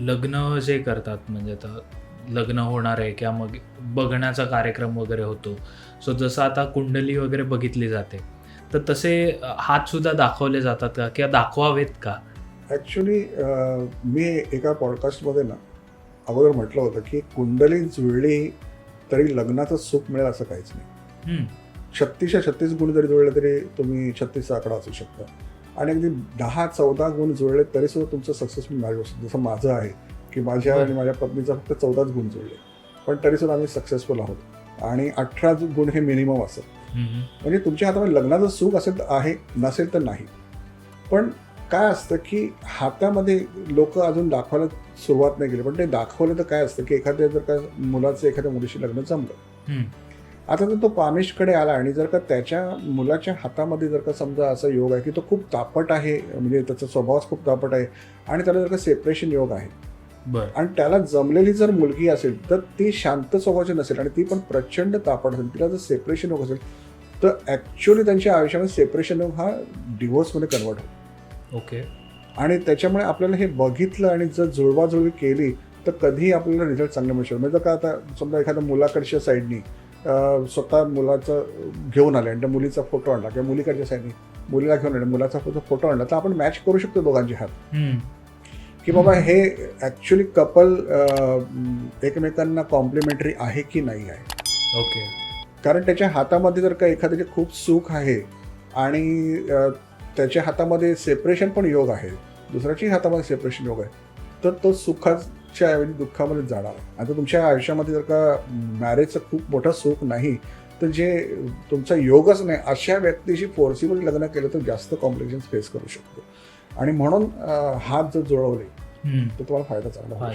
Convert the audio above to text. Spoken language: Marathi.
लग्न जे करतात म्हणजे आता लग्न होणार आहे किंवा मग बघण्याचा कार्यक्रम वगैरे होतो. सो जसं आता कुंडली वगैरे बघितली जाते तर तसे हात सुद्धा दाखवले जातात का? किंवा दाखवावेत का? ॲक्च्युली मी एका पॉडकास्टमध्ये ना अगोदर म्हटलं होतं की कुंडली जुळली तरी लग्नाचं सुख मिळेल असं काहीच नाही. छत्तीसच्या छत्तीस गुण जरी जुळले तरी तुम्ही छत्तीसचा आकडा असू शकता. आणि अगदी दहा चौदा गुण जुळले तरी सुद्धा तुमचं सक्सेसफुल मॅरेज असतं जसं माझं आहे की माझ्या आणि माझ्या पत्नीचा फक्त चौदाच गुण जुळले. पण तरी सुद्धा आम्ही सक्सेसफुल आहोत. आणि अठरा गुण हे मिनिमम असत. म्हणजे तुमच्या हातामध्ये लग्नाचं सुख असेल तर आहे नसेल तर नाही. पण काय असतं की हातामध्ये लोक अजून दाखवायला सुरुवात नाही केली. पण ते दाखवलं तर काय असतं की एखाद्या जर का मुलाचं एखाद्या मुलीशी लग्न जमलं. आता जर तो पामिशकडे आला आणि जर का त्याच्या मुलाच्या हातामध्ये जर का समजा असा योग आहे की तो खूप तापट आहे म्हणजे त्याचा स्वभावच खूप तापट आहे आणि त्याला जर का सेपरेशन योग आहे. आणि त्याला जमलेली जर मुलगी असेल तर ती शांत स्वभावाची नसेल आणि ती पण प्रचंड तापट असेल तिला जर सेपरेशन योग असेल तर ॲक्च्युली त्यांच्या आयुष्यामध्ये सेपरेशन योग हा डिवोर्समध्ये कन्वर्ट होतो. ओके. आणि त्याच्यामुळे आपल्याला हे बघितलं आणि जर जुळवाजुळवी केली तर कधीही आपल्याला रिझल्ट चांगले मिळू शकतो म्हणजे जर का आता समजा एखाद्या मुलाकडच्या साईडनी स्वतः मुलाचं घेऊन आले आणि त्या मुलीचा फोटो आणला. किंवा मुलीकडच्या साईडनी मुलीला घेऊन आले मुलाचा फोटो फोटो आणला तर आपण मॅच करू शकतो दोघांचे हात की बाबा हे ॲक्च्युली कपल एकमेकांना कॉम्प्लिमेंटरी आहे की नाही आहे? ओके कारण त्याच्या हातामध्ये जर का एखाद्याचे खूप सुख आहे आणि त्याच्या हातामध्ये सेपरेशन पण योग आहे दुसऱ्याच्याही हातामध्ये सेपरेशन योग आहे तर तो सुखाच्या ऐवजी दुःखामध्ये जाणार. आता तुमच्या आयुष्यामध्ये जर का मॅरेजचं खूप मोठं सुख नाही तर जे तुमचा योगच नाही अशा व्यक्तीशी फोर्सिबली लग्न केलं तर जास्त कॉम्प्लिकेशन फेस करू शकतो. आणि म्हणून हात जर जुळवले तर तुम्हाला फायदा चांगला